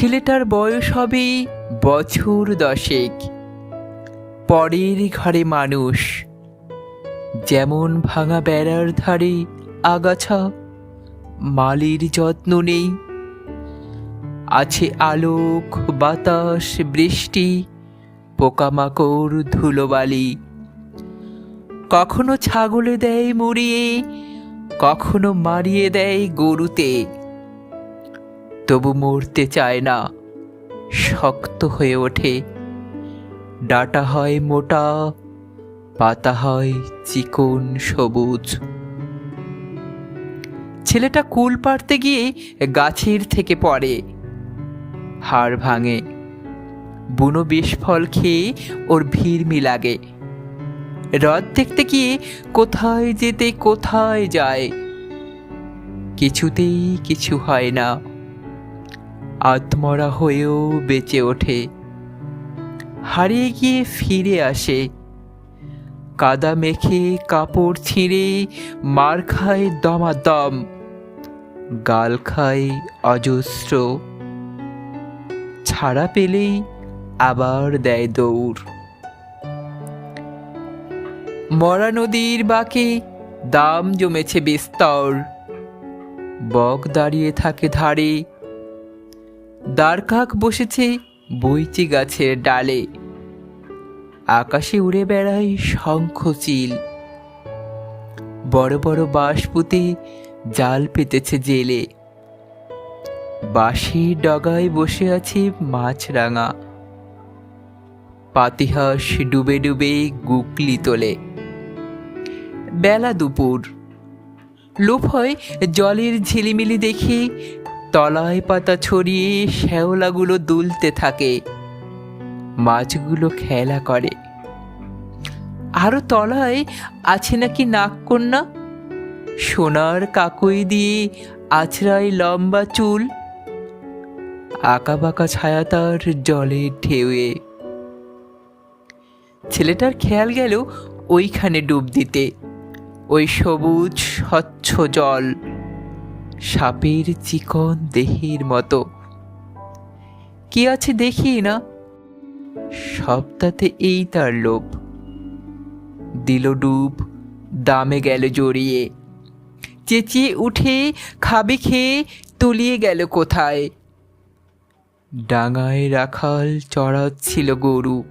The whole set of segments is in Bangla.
ছেলেটার বয়স হবে বছর দশেক। পরের ঘরে মানুষ। যেমন ভাঙা বেড়ার ধারে আগাছা, মালির যত্ন নেই। আছে আলোক, বাতাস, বৃষ্টি, পোকামাকড়, ধুলোবালি। কখনো ছাগলে দেয় মুড়িয়ে, কখনো মারিয়ে দেয় গরুতে। তবু মরতে চায় না। শক্ত হয়ে ওঠে। ডাটা হয় মোটা, পাতা হয় চিকন সবুজ। ছেলেটা কুল পাড়তে গিয়ে গাছের থেকে পড়ে। হাড় ভাঙে। বুনো বিষ-ফল খেয়ে ওর ভিড়মি লাগে। হ্রদ দেখতে গিয়ে কোথায় যেতে কোথায় যায়। কিছুতেই কিছু হয় না। আত্মরা হয়েও বেঁচে ওঠে। হারিয়ে গিয়ে ফিরে আসে। কাদা মেখে কাপড় ছিঁড়ে মার খায় দমাদম। গাল খায় অজস্র। ছাড়া পেলেই আবার দেয় দৌড়। মরা নদীর বাঁকে দাম জমেছে বিস্তর। বক দাঁড়িয়ে থাকে ধারে দ্বারকাক বসেছে বইচি গাছের ডালে। আকাশে উড়ে বেড়ায় শঙ্খ চিল বড় বড় বাঁশ পুঁতে জাল পেতেছে জেলে। বাঁশি ডগায় বসে আছে মাছরাঙা। পাতিহাস ডুবে ডুবে গুকলি তোলে। বেলা দুপুর। লোভ হয় জলের ঝিলিমিলি দেখে তলায় পাতা ছড়িয়ে শ্যাওলাগুলো দুলতে থাকে। মাছগুলো খেলা করে। আরও তলায় আছে নাকি নাগকন্যা? সোনার কাকুই দিয়ে আছড়ায় লম্বা চুল। আঁকা বাঁকা ছায়া তার জলের ঢেউয়ে। ছেলেটার খেয়াল গেল ওইখানে ডুব দিতে। ওই সবুজ, স্বচ্ছ জল। সাপের চিকন দেহের মতো। কি আছে দেখি না? সবটাতে এই তার লোভ। দিল ডুব, দামে গেল জড়িয়ে। চেঁচিয়ে উঠে খাবে খেয়ে তলিয়ে গেল কোথায়? ডাঙায় রাখাল চড়াচ্ছিল গরু।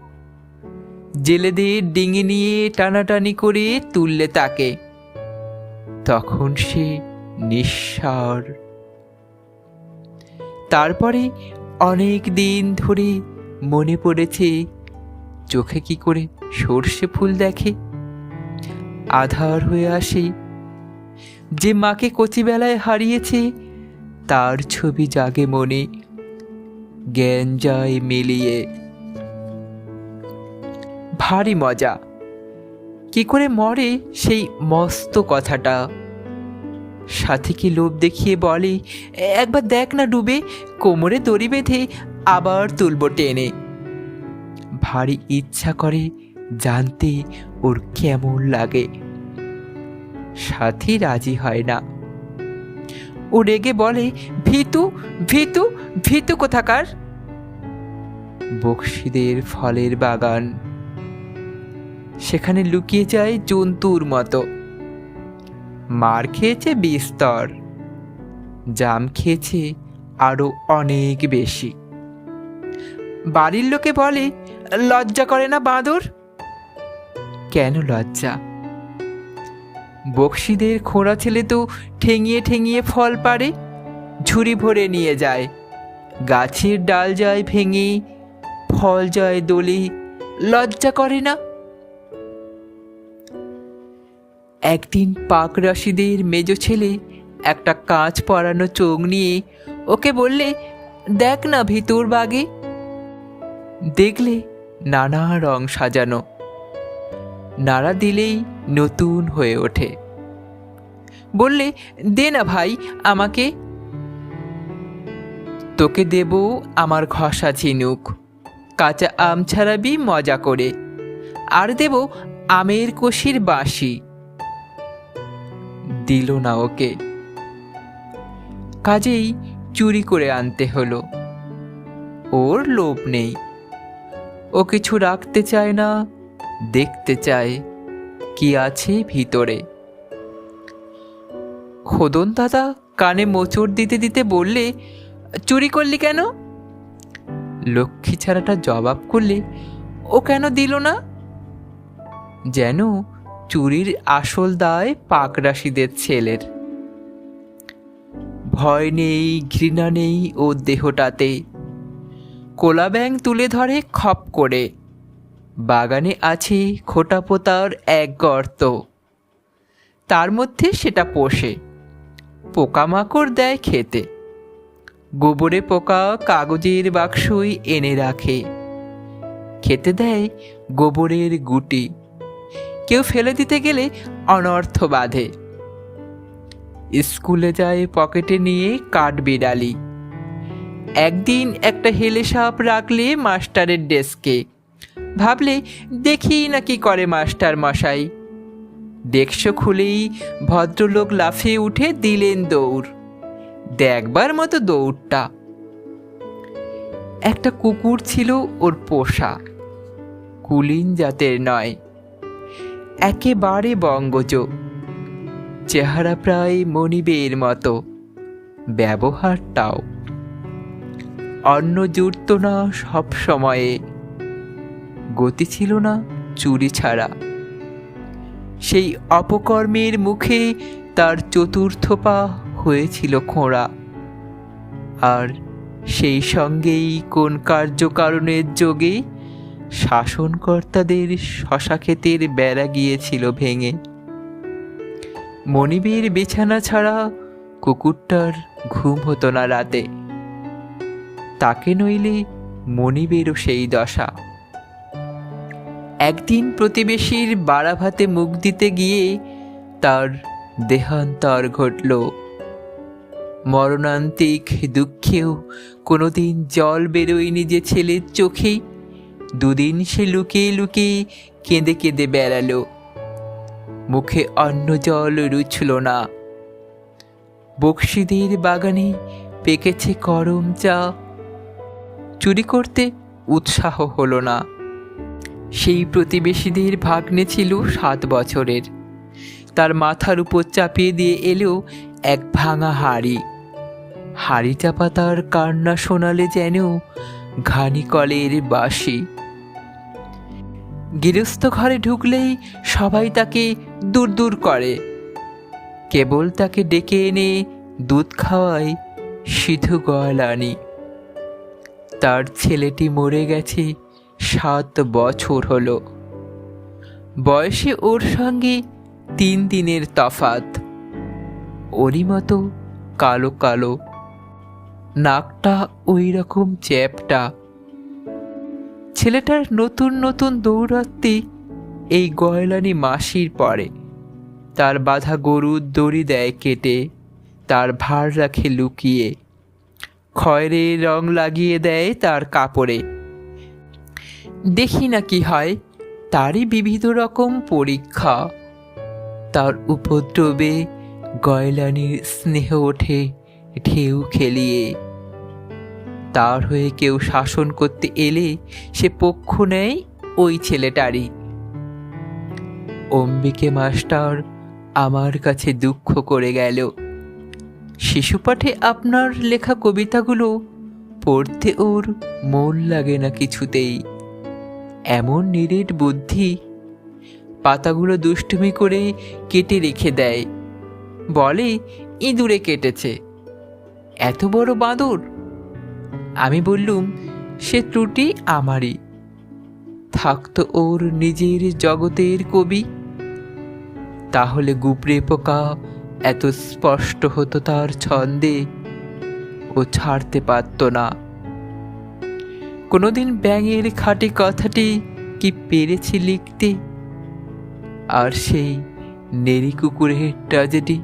জেলেদের ডিঙি নিয়ে টানাটানি করে তুললে তাকে। তখন সে নিঃসার। তারপরে অনেক দিন ধরে মনে পড়েছে, চোখে কি করে সর্ষে ফুল দেখে? আধার হয়ে আসে, যে মাকে কচিবেলায় হারিয়েছে, তার ছবি জাগে মনে জ্ঞান যায় মিলিয়ে। ভারী মজা। কি করে মরে সেই মস্ত কথাটা? সাথীকে লোভ দেখিয়ে বলে, একবার দেখ না ডুবে, কোমরে দড়ি বেঁধে আবার তুলব টেনে। ভারী ইচ্ছা করে জানতে ওর কেমন লাগে। সাথী রাজি হয় না। ও রেগে বলে, ভিতু ভিতু ভিতু কোথাকার? বক্সিদের ফলের বাগান। সেখানে লুকিয়ে যায় জন্তুর মতো। মার খেয়েছে বিস্তর। জাম খেয়েছে আরও অনেক বেশি। বাড়ির লোকে বলে, লজ্জা করে না বাঁদর? কেন লজ্জা? বক্সিদের খোঁড়া ছেলে তো ঠেঙিয়ে ঠেঙিয়ে ফল পারে ঝুড়ি ভরে নিয়ে যায়। গাছের ডাল যায় ভেঙে, ফল যায় দলি, লজ্জা করে না একদিন পাক রশিদের মেজ ছেলে একটা কাঁচ পরানো চোখ নিয়ে ওকে বললে, দেখ না ভিতর বাগে। দেখলে নানা রং সাজানো। নাড়া দিলেই নতুন হয়ে ওঠে। বললে, দে না ভাই, আমাকে। তোকে দেব আমার ঘষা ঝিনুক। কাঁচা আম ছাড়াবি মজা করে। আর দেব আমের কষির বাঁশি। দিল না ওকে। কাজেই চুরি করে আনতে হলো। ওর লোভ নেই। ও কিছু রাখতে চায় না, দেখতে চায় কি আছে ভিতরে। খোদন দাদা কানে মোচড় দিতে দিতে বললে, চুরি করলি কেন? লক্ষ্মী ছাড়াটা জবাব করলে, ও কেন দিল না? যেন চুরির আসল দায় পাকরাশিদের ছেলের। ভয় নেই, ঘৃণা নেই ও দেহটাতে। কোলা ব্যাং তুলে ধরে খপ করে। বাগানে আছে খোটা পোতার এক গর্ত। তার মধ্যে সেটা পোষে। পোকামাকড় দেয় খেতে। গোবরে পোকা কাগজের বাক্সই এনে রাখে। খেতে দেয় গোবরের গুটি। কেউ ফেলে দিতে গেলে অনর্থ বাঁধে। স্কুলে যায় পকেটে নিয়ে কাঠ বিড়ালি। একদিন একটা হেলে সাপ রাখলে মাস্টারের ডেস্কে। ভাবলে, দেখি না কি করে মাস্টার মশাই। দেখছ খুলেই ভদ্রলোক লাফিয়ে উঠে দিলেন দৌড়। দেখবার মতো দৌড়টা। একটা কুকুর ছিল ওর পোষা। কুলিন জাতের নয়। একেবারে বঙ্গজ। চেহারা প্রায় মনিবের মতো। ব্যবহারটাও। অন্ন জুড়ত না সব সময়ে। গতি ছিল না চুরি ছাড়া। সেই অপকর্মের মুখে তার চতুর্থ পা হয়েছিল খোঁড়া। আর সেই সঙ্গেই কোন কার্যকারণের যোগে শাসনকর্তাদের শশা ক্ষেতের বেড়া গিয়েছিল ভেঙে। মনিবের বিছানা ছাড়া কুকুরটার ঘুম হতো না রাতে। তাকে নইলে মনিবেরও সেই দশা। একদিন প্রতিবেশীর বাড়াভাতে মুখ দিতে গিয়ে তার দেহান্তর ঘটল। মরণান্তিক দুঃখেও কোনোদিন জল বেরোয়নি যে ছেলের চোখে। দুদিন সে লুকিয়ে লুকিয়ে কেঁদে কেঁদে বেড়ালো। মুখে অন্ন জল রুছল না। বক্সিদের বাগানে পেকেছে করম চা। চুরি করতে উৎসাহ হলো না। সেই প্রতিবেশীদের ভাগ্নে ছিল সাত বছরের। তার মাথার উপর চাপিয়ে দিয়ে এলেও এক ভাঙা হাড়ি। হাড়ি চাপা তার কান্না শোনালে যেন ঘানি কলের বাসি গৃহস্থ ঘরে ঢুকলেই সবাই তাকে দূর দূর করে। কেবল তাকে ডেকে এনে দুধ খাওয়ায় সিধু গয়ালানি। তার ছেলেটি মরে গেছে সাত বছর হলো। বয়সে ওর সঙ্গে তিন দিনের তফাত ওরই মতো কালো কালো। নাকটা ওই রকম চ্যাপটা। ছেলেটার নতুন নতুন দৌড়াতে এই গয়লানি মাসির পরে। তার বাধা গরুর দড়ি দেয় কেটে, তার ভার রাখে লুকিয়ে। খয়রে রং লাগিয়ে দেয় তার কাপড়ে। দেখি না কি হয়, তারই বিবিধ রকম পরীক্ষা। তার উপদ্রবে গয়লানির স্নেহ ওঠে ঢেউ খেলিয়ে। তার হয়ে কেউ শাসন করতে এলে সে পক্ষ নেয় ওই ছেলেটারই। অম্বিকে মাস্টার আমার কাছে দুঃখ করে গেল। শিশুপাঠে আপনার লেখা কবিতাগুলো পড়তে ওর মন লাগে না কিছুতেই। এমন নিরেট বুদ্ধি পাতাগুলো দুষ্টুমি করে কেটে রেখে দেয়। বলে ইঁদুরে কেটেছে। এত বড় বাঁদর আমি বললুম, সে ত্রুটি আমারই। থাকতো ওর নিজের জগতের কবি। তাহলে গুপড়ে পোকা এত স্পষ্ট হতো তার ছন্দে। ও ছাড়তে পারত না। কোনোদিন ব্যাঙের খাটি কথাটি কি পেরেছি লিখতে? আর সেই নেরি কুকুরের ট্র্যাজেডি